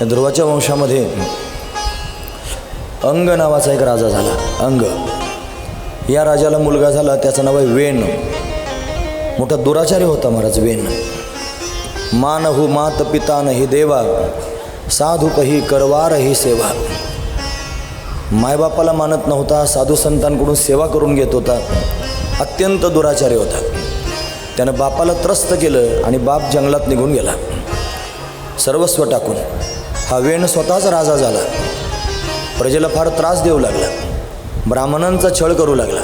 या ध्रुवाच्या वंशामध्ये अंग नावाचा एक राजा झाला. अंग. या राजाला मुलगा झाला त्याचं नाव आहे वेण. मोठा दुराचारी होता महाराज वेण. मानहु मात पिता ही देवा साधू कही करवार ही सेवा. मायबापाला मानत नव्हता साधू संतांकडून सेवा करून घेत होता अत्यंत दुराचारी होता. त्यानं बापाला त्रस्त केलं आणि बाप जंगलात निघून गेला. सर्वस्व टाकून. हा वेण स्वतःच राजा झाला. प्रजेला फार त्रास देऊ लागला. ब्राह्मणांचा छळ करू लागला.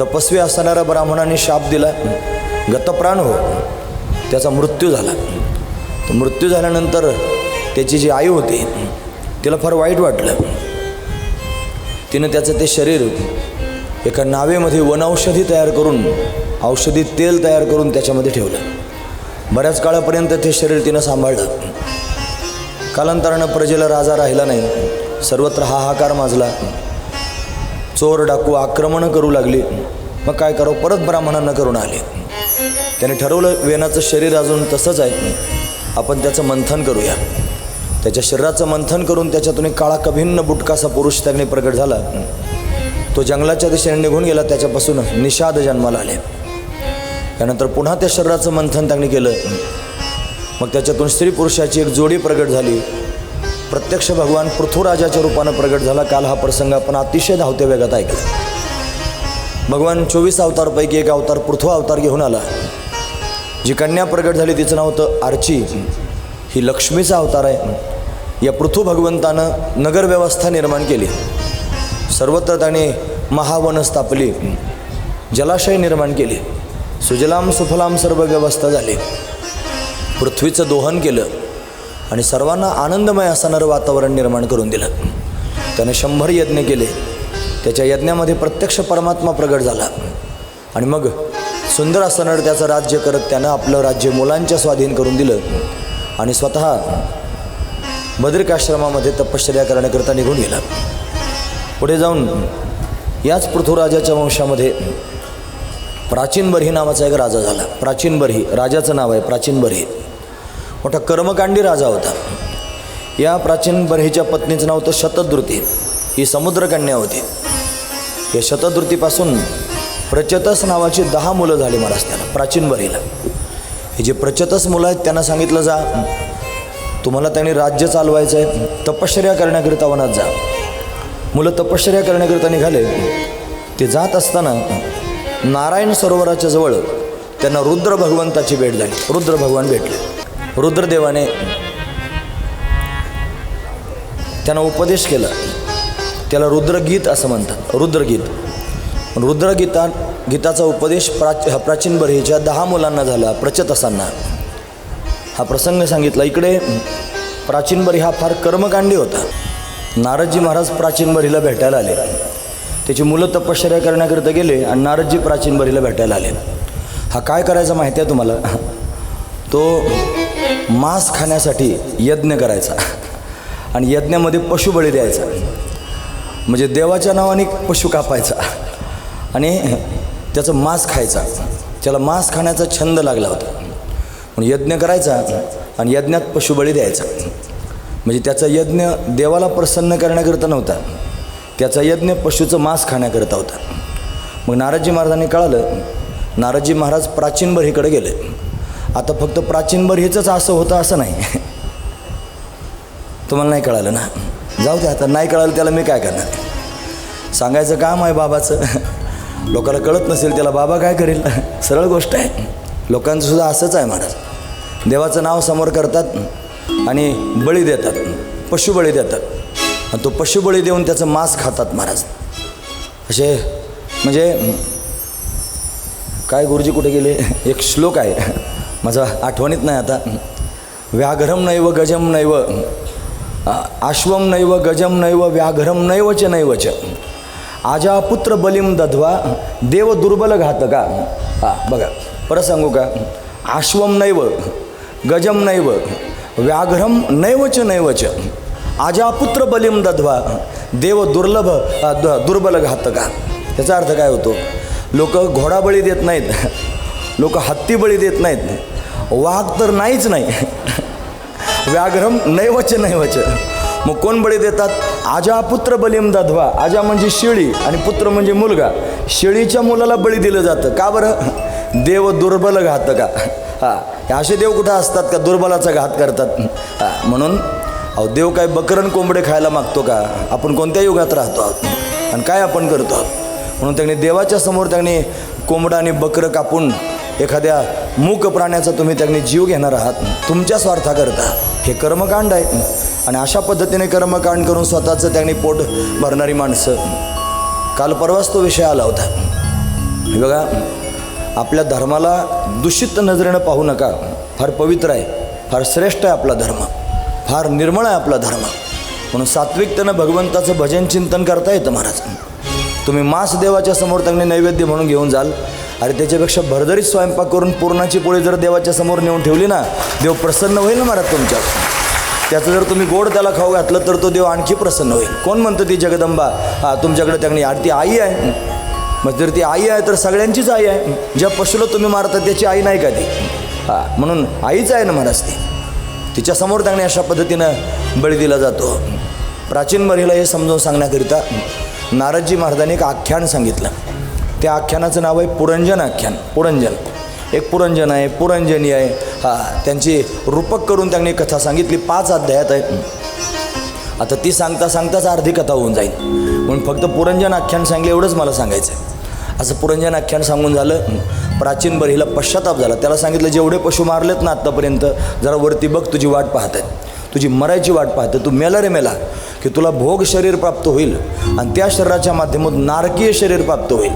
तपस्वी असणाऱ्या ब्राह्मणाने शाप दिला. गतप्राण हो. त्याचा मृत्यू झाला. मृत्यू झाल्यानंतर त्याची जी आई होती तिला फार वाईट वाटलं. तिनं त्याचं ते शरीर एका नावेमध्ये वनौषधी तयार करून औषधी तेल तयार करून त्याच्यामध्ये ठेवलं. बऱ्याच काळापर्यंत ते शरीर तिनं सांभाळलं. कालांतरानं प्रजेला राजा राहिला नाही. सर्वत्र हाहाकार माजला. चोर डाकू आक्रमणं करू लागली. मग काय करावं परत ब्राह्मणांना करून आले. त्याने ठरवलं वेनाचं शरीर अजून तसंच आहे. आपण त्याचं मंथन करूया. त्याच्या शरीराचं मंथन करून त्याच्यातून एक काळा कभिन्न बुटकासा पुरुष त्याने प्रगट झाला. तो जंगलाच्या दिशेने निघून गेला. त्याच्यापासून निषाद जन्माला आले. त्यानंतर पुन्हा त्या शरीराचं मंथन त्यांनी केलं. मग त्याच्यातून स्त्री पुरुषाची एक जोडी प्रगट झाली. प्रत्यक्ष भगवान पृथ्वीराजाच्या रूपानं प्रगट झाला. काल हा प्रसंग आपण अतिशय धावत्या वेगात ऐकला. भगवान चोवीस अवतारपैकी एक अवतार पृथ्वी अवतार घेऊन आला. जी कन्या प्रगट झाली तिचं नाव होतं आर्ची. ही लक्ष्मीचा अवतार आहे. या पृथ्वी भगवंतानं नगरव्यवस्था निर्माण केली. सर्वत्र त्याने महावन स्थापली. जलाशय निर्माण केले. सुजलाम सुफलाम सर्व व्यवस्था झाली. पृथ्वीचं दोहन केलं आणि सर्वांना आनंदमय असणारं वातावरण निर्माण करून दिलं. त्याने शंभर यज्ञ केले. त्याच्या यज्ञामध्ये प्रत्यक्ष परमात्मा प्रगट झाला. आणि मग सुंदर असणारं त्याचं राज्य करत त्यानं आपलं राज्य मुलांच्या स्वाधीन करून दिलं. आणि स्वतः बद्रिकाश्रमामध्ये तपश्चर्या करण्याकरता निघून गेला. पुढे जाऊन याच पृथ्वीराजाच्या वंशामध्ये प्राचीन बरही नावाचा एक राजा झाला. प्राचीन बरही राजाचं नाव आहे प्राचीन बरही. मोठा कर्मकांडी राजा होता. या प्राचीन बर्हीच्या पत्नीचं नाव होतं शतद्रुती. ही समुद्रकन्या होती. या शतद्रुतीपासून प्रचतस नावाची दहा मुलं झाली महाराज त्याला प्राचीन बरीला हे जे प्रचतस मुलं आहेत त्यांना सांगितलं जा. तुम्हाला त्यांनी राज्य चालवायचं आहे तपश्चर्या करण्याकरिता वनात जा. मुलं तपश्चर्या करण्याकरिता निघाले. ते जात असताना नारायण सरोवराच्या जवळ त्यांना रुद्र भगवंताची भेट झाली. रुद्र भगवान भेटले. रुद्रदेवाने त्यांना उपदेश केला. त्याला रुद्रगीत असं म्हणतात. रुद्रगीत. रुद्रगीता गीताचा उपदेश प्राच प्राचीन बरेच्या दहा मुलांना झाला प्रचतसांना हा प्रसंग सांगितला. इकडे प्राचीन बरी हा फार कर्मकांडी होता. नारदजी महाराज प्राचीन बरीला भेटायला आले. त्याची मुलं तपश्चर्या करण्याकरिता गेले आणि नारदजी प्राचीन बरीला भेटायला आले. हा काय करायचा माहिती आहे तुम्हाला? तो मांस खाण्यासाठी यज्ञ करायचा. आणि यज्ञामध्ये पशुबळी द्यायचा. म्हणजे देवाच्या नावाने पशु कापायचा. आणि त्याचं मांस खायचा. त्याला मांस खाण्याचा छंद लागला होता. म्हणून यज्ञ करायचा आणि यज्ञात पशुबळी द्यायचा. म्हणजे त्याचा यज्ञ देवाला प्रसन्न करण्याकरता नव्हता. त्याचा यज्ञ पशुचं मांस खाण्याकरता होता. मग नाराजी महाराजांनी कळालं नाराजी महाराज प्राचीन बरीकडे गेले. आता फक्त प्राचीनभर हेच असं होतं असं नाही. तुम्हाला नाही कळालं ना? जाऊ दे आता नाही कळालं त्याला मी काय करणार? सांगायचं काम आहे बाबाचं. लोकाला कळत नसेल त्याला बाबा काय करेल? सरळ गोष्ट आहे. लोकांचं सुद्धा असंच आहे महाराज. देवाचं नाव समोर करतात आणि बळी देतात पशुबळी देतात. आणि तो पशुबळी देऊन त्याचं मांस खातात महाराज. असे म्हणजे काय गुरुजी कुठे गेले? एक श्लोक आहे. माझा आठवणीत नाही आता. व्याघ्रम नैव गजम नैव आश्वम नैव गजम नैव व्याघ्रम नैवच नैवच. आजा पुत्र बलिम दध्वा देव दुर्बल घातका. हा बघा परत सांगू का? आश्वम नैव गजम नैव व्याघ्रम नैवच नैवच. आजा पुत्र बलिम दध्वा देव दुर्लभ द- दुर्बल घातका. त्याचा अर्थ काय होतो? लोक घोडाबळी देत नाहीत. लोक हत्ती बळी देत नाहीत. वाघ तर नाहीच नाही. व्याघ्रम नैवच नैवच मग कोण बळी देतात? आजा पुत्र बलिम दधवा. आजा म्हणजे शिळी आणि पुत्र म्हणजे मुलगा. शिळीच्या मुलाला बळी दिलं जातं. का बरं? देव दुर्बल घात का? हा हे असे देव कुठं असतात का? दुर्बलाचा घात करतात. हा म्हणून अहो देव काय बकरण कोंबडे खायला मागतो का? आपण कोणत्या युगात राहतो आहोत. आणि काय आपण करतो आहोत? म्हणून त्यांनी देवाच्या समोर त्यांनी कोंबडा आणि बकरं कापून एखाद्या मूक प्राण्याचा तुम्ही त्यांनी जीव घेणार आहात तुमच्या स्वार्थाकरता. हे कर्मकांड आहे. आणि अशा पद्धतीने कर्मकांड करून स्वतःचं त्यांनी पोट भरणारी माणसं. काल परवाच तो विषय आला होता. बघा आपल्या धर्माला दूषित नजरेनं पाहू नका. फार पवित्र आहे. फार श्रेष्ठ आहे आपला धर्म. फार निर्मळ आहे आपला धर्म. म्हणून सात्विकतेनं भगवंताचं भजन चिंतन करता येतं महाराज. तुम्ही मांस देवाच्या समोर त्यांनी नैवेद्य म्हणून घेऊन जाल. अरे त्याच्यापेक्षा भरदरीत स्वयंपाक करून पुरणाची पोळी जर देवाच्या समोर नेऊन ठेवली ना देव प्रसन्न होईल ना महाराज तुमच्या? त्याचं जर तुम्ही गोड त्याला खाऊ घातलं तर तो देव आणखी प्रसन्न होईल. कोण म्हणतं ती जगदंबा? हा तुमच्याकडे त्यांनी ती आई आहे. मग जर ती आई आहे तर सगळ्यांचीच आई आहे. ज्या पशुला तुम्ही मारता त्याची आई नाही का ती? हा म्हणून आईच आहे ना महाराज ती. तिच्यासमोर त्यांनी अशा पद्धतीनं बळी दिला जातो. प्राचीन मरीला हे समजावून सांगण्याकरिता नारदजी महाराजांनी एक आख्यान सांगितलं. त्या आख्यानाचं नाव आहे पुरंजन आख्यान. पुरंजन. एक पुरंजन आहे पुरंजनी आहे. हा त्यांची रूपक करून त्यांनी कथा सांगितली. पाच अध्यायात आहे आता ती सांगता सांगताच अर्धी कथा होऊन जाईल. म्हणून फक्त पुरंजन आख्यान सांगले एवढंच मला सांगायचं आहे असं पुरंजन आख्यान सांगून झालं. प्राचीन बरीला पश्चाताप झाला. त्याला सांगितलं जेवढे पशु मारलेत ना आत्तापर्यंत जरा वरती बघ तुझी वाट पाहत आहेत. तुझी मरायची वाट पाहते तू मेला रे मेला की तुला भोग शरीर प्राप्त होईल आणि त्या शरीराच्या माध्यमातून नारकीय शरीर प्राप्त होईल.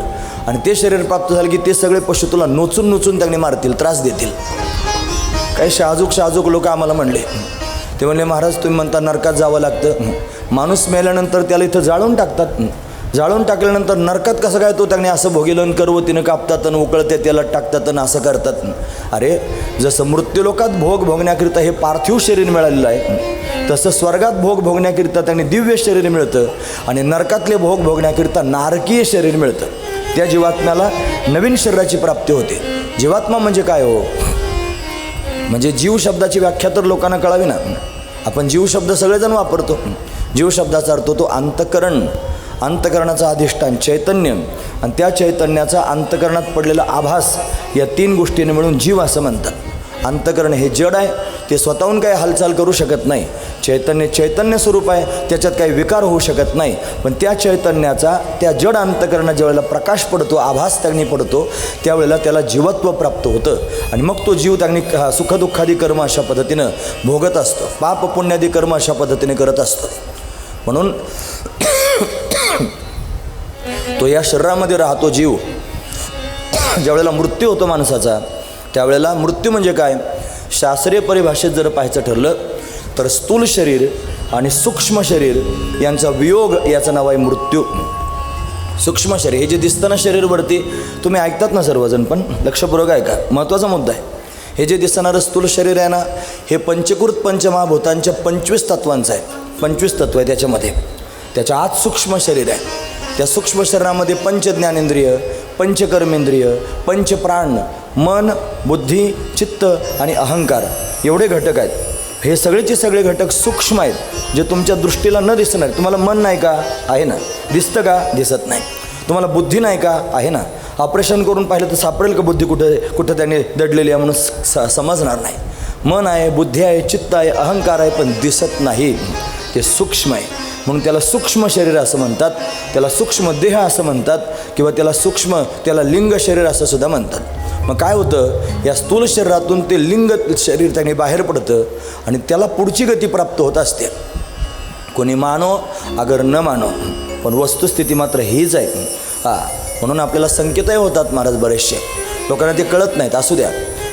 आणि ते शरीर प्राप्त झालं की ते सगळे पशु तुला नोचून नोचून त्यांनी मारतील त्रास देतील. काही शाजूक शाजूक लोक आम्हाला म्हणले. ते म्हणले महाराज तुम्ही म्हणता नरकात जावं लागतं. माणूस मेल्यानंतर त्याला इथं जाळून टाकतात. जाळून टाकल्यानंतर नरकात कसं काय तो त्यांनी असं भोगिलं करवतीनं कापतात आणि उकळते त्याला टाकतात आणि असं करतात. अरे जसं मृत्यूलोकात भोग भोगण्याकरिता हे पार्थिव शरीर मिळालेलं आहे तसं स्वर्गात भोग भोगण्याकरिता त्यांनी दिव्य शरीर मिळतं आणि नरकातले भोग भोगण्याकरिता नारकीय शरीर मिळतं. त्या जीवात्म्याला नवीन शरीराची प्राप्ती होते. जीवात्मा म्हणजे काय हो? म्हणजे जीव शब्दाची व्याख्या तर लोकांना कळावी ना. आपण जीव शब्द सगळेजण वापरतो. जीव शब्दाचा अर्थ तो अंतकरण. अंतकरणाचा अधिष्ठान चैतन्य. आणि त्या चैतन्याचा अंतकरणात पडलेला आभास या तीन गोष्टीने मिळून जीव असं म्हणतात. अंतकरण हे जड आहे. ते स्वतःहून काही हालचाल करू शकत नाही. चैतन्य चैतन्य स्वरूप आहे त्याच्यात काही विकार होऊ शकत नाही. पण त्या चैतन्याचा त्या जड अंतकरणात ज्यावेळेला प्रकाश पडतो आभास त्यांनी पडतो त्यावेळेला त्याला जीवत्व प्राप्त होतं. आणि मग तो जीव त्यांनी सुखदुःखादी कर्म अशा पद्धतीनं भोगत असतो. पाप पुण्यादी कर्म अशा पद्धतीने करत असतो. म्हणून तो या शरीरामध्ये राहतो जीव. ज्यावेळेला मृत्यू होतो माणसाचा त्यावेळेला मृत्यू म्हणजे काय? शास्त्रीय परिभाषेत जर पाहायचं ठरलं तर स्थूल शरीर आणि सूक्ष्म शरीर यांचा वियोग याचं नाव आहे मृत्यू. सूक्ष्म शरीर हे जे दिसतं ना शरीरवरती तुम्ही ऐकतात ना सर्वजण पण? लक्षपूर्वक ऐका. महत्त्वाचा मुद्दा आहे. हे जे दिसणारं स्थूल शरीर आहे ना हे पंचकृत पंचमहाभूतांच्या पंचवीस तत्वांचं आहे. पंचवीस तत्व आहे त्याच्यामध्ये. त्याच्या आत सूक्ष्म शरीर आहे. त्या सूक्ष्म शरीरामध्ये पंच ज्ञानेंद्रिय पंचकर्मेंद्रिय पंचप्राण मन बुद्धी चित्त आणि अहंकार एवढे घटक आहेत. हे सगळेचे सगळे घटक सूक्ष्म आहेत जे तुमच्या दृष्टीला न दिसणार. तुम्हाला मन नाही का? आहे ना. दिसतं का? दिसत नाही. तुम्हाला बुद्धी नाही का? आहे ना. ऑपरेशन करून पाहिलं तर सापडेल का बुद्धी कुठं कुठं त्यांनी दडलेली आहे म्हणून स समजणार नाही. मन आहे बुद्धी आहे चित्त आहे अहंकार आहे पण दिसत नाही. ते सूक्ष्म आहे. म्हणून त्याला सूक्ष्म शरीर असं म्हणतात. त्याला सूक्ष्म देह असं म्हणतात. किंवा त्याला सूक्ष्म त्याला लिंग शरीर असं सुद्धा म्हणतात. मग काय होतं या स्थूल शरीरातून ते लिंग शरीर त्याने बाहेर पडतं आणि त्याला पुढची गती प्राप्त होत असते. कोणी मानो अगर न मानो पण वस्तुस्थिती मात्र हीच आहे. हां म्हणून आपल्याला संकेतही होतात महाराज बरेचसे. लोकांना ते कळत नाहीत असू द्या.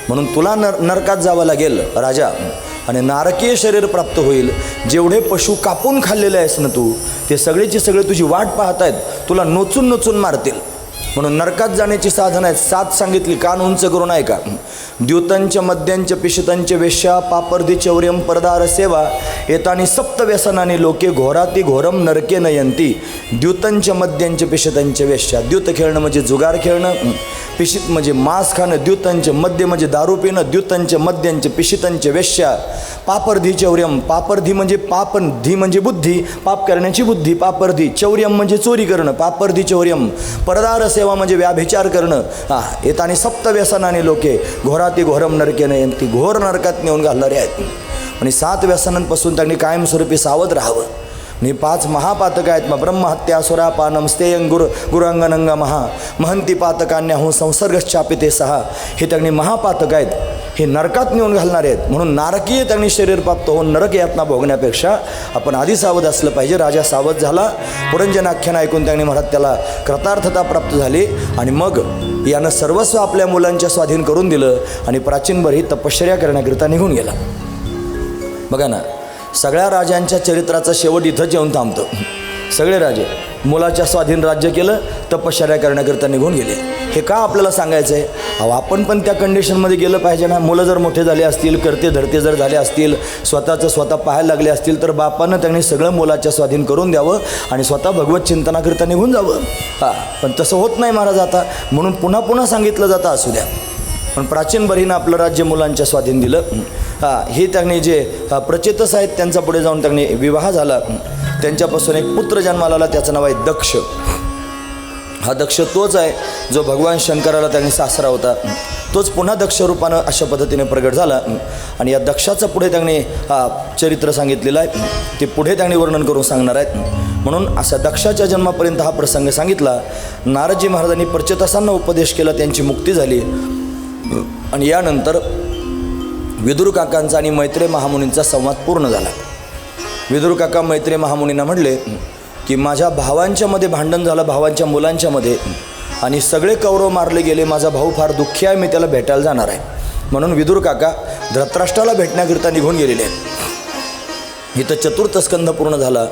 म्हणून तुला नर नरकात जावं लागेल राजा. आणि नारकीय शरीर प्राप्त होईल. जेवढे पशु कापून खाल्लेले आहेस ना तू ते सगळेची सगळे तुझी वाट पाहत आहेत तुला नोचून नोचून मारतील. म्हणून नरकात जाण्याची साधन आहेत. सात सांगितली कान उंच करून ऐका द्युतंच मद्यांच पिशतंच वेश्या पापर्धी चौर्यम परदार सेवा येतानी सप्त व्यसनाने लोके घोराती घोरम नरके नयंती. द्युतंच मद्यांच पिशतंच वेश्या. द्युत खेळणं म्हणजे जुगार खेळणं पिशित म्हणजे मांस खाणं द्युतंच मद्य म्हणजे दारू पिणं द्युतंच मद्यांच पिशितंच वेश्या. पापर्धी चौर्यम पापर्धी म्हणजे पापन धी म्हणजे बुद्धी पाप करण्याची बुद्धी पापर्धी चौर्यम म्हणजे चोरी करणं पापर्धी चौर्यम. परदार सेवा म्हणजे व्याभिचार करणं. हा येतानी सप्त व्यसनाने लोके घोरा ती घोरम नरके नयंती घोर नरकात नेऊन घालणारे आहेत. आणि सात व्यसनांपासून त्यांनी कायमस्वरूपी सावध राहावं. आणि पाच महापातक आहेत मग ब्रह्महत्या सुरापानम स्तेयं गुरु गुरुअंगनंग महा महंती पातकान्याहून संसर्गश्चापिते सहा. हे त्यांनी महापातक आहेत. हे नरकात नेऊन घालणारे आहेत. म्हणून नारकीय त्यांनी शरीर प्राप्त होऊन नरक यातना भोगण्यापेक्षा आपण आधी सावध असलं पाहिजे. राजा सावध झाला. पुरंजनाख्यान ऐकून त्यांनी म्हणत त्याला कृतार्थता प्राप्त झाली आणि मग यानं सर्वस्व आपल्या मुलांच्या स्वाधीन करून दिलं आणि प्राचीनभर ही तपश्चर्या करण्याकरिता निघून गेला. बघा ना सगळ्या राजांच्या चरित्राचा शेवट इथंच येऊन थांबतो. सगळे राजे मुलाच्या स्वाधीन राज्य केलं तपश्चर्या करण्याकरिता निघून गेले. हे का आपल्याला सांगायचं आहे अहो आपण पण त्या कंडिशनमध्ये गेलं पाहिजे ना. मुलं जर मोठे झाले असतील करते धरते जर झाले असतील स्वतःचं स्वतः पाहायला लागले असतील तर बापानं त्यांनी सगळं मुलाच्या स्वाधीन करून द्यावं आणि स्वतः भगवत चिंतनाकरिता निघून जावं. हां पण तसं होत नाही महाराज आता. म्हणून पुन्हा पुन्हा सांगितलं जातं असू द्या. पण प्राचीन बरीनं आपलं राज्य मुलांच्या स्वाधीन दिलं. हां हे त्यांनी जे प्रचेतस आहेत त्यांचा पुढे जाऊन त्यांनी विवाह झाला. त्यांच्यापासून एक पुत्र जन्माला आला त्याचं नाव आहे दक्ष. हा दक्ष तोच आहे जो भगवान शंकराला त्यांनी सासरा होता. तोच पुन्हा दक्ष रूपानं अशा पद्धतीने प्रगट झाला. आणि या दक्षाचं पुढे त्यांनी हा चरित्र सांगितलेलं आहे. ते पुढे त्यांनी वर्णन करून सांगणार आहेत. म्हणून असा दक्षाच्या जन्मापर्यंत हा प्रसंग सांगितला. नारदजी महाराजांनी प्रचेतसांना उपदेश केला त्यांची मुक्ती झाली. आणि यानंतर विदुर काकांचा आणि मैत्रे महामुनींचा संवाद पूर्ण झाला. विदुर काका मैत्रेय महामुनींना म्हणले की माझ्या भावांच्यामध्ये भांडण झालं भावांच्या मुलांच्यामध्ये आणि सगळे कौरव मारले गेले माझा भाऊ फार दुःखी आहे मी त्याला भेटायला जाणार आहे. म्हणून विदुर काका धृतराष्ट्राला भेटण्याकरिता निघून गेलेले आहेत. इथं चतुर्थ स्कंध पूर्ण झाला.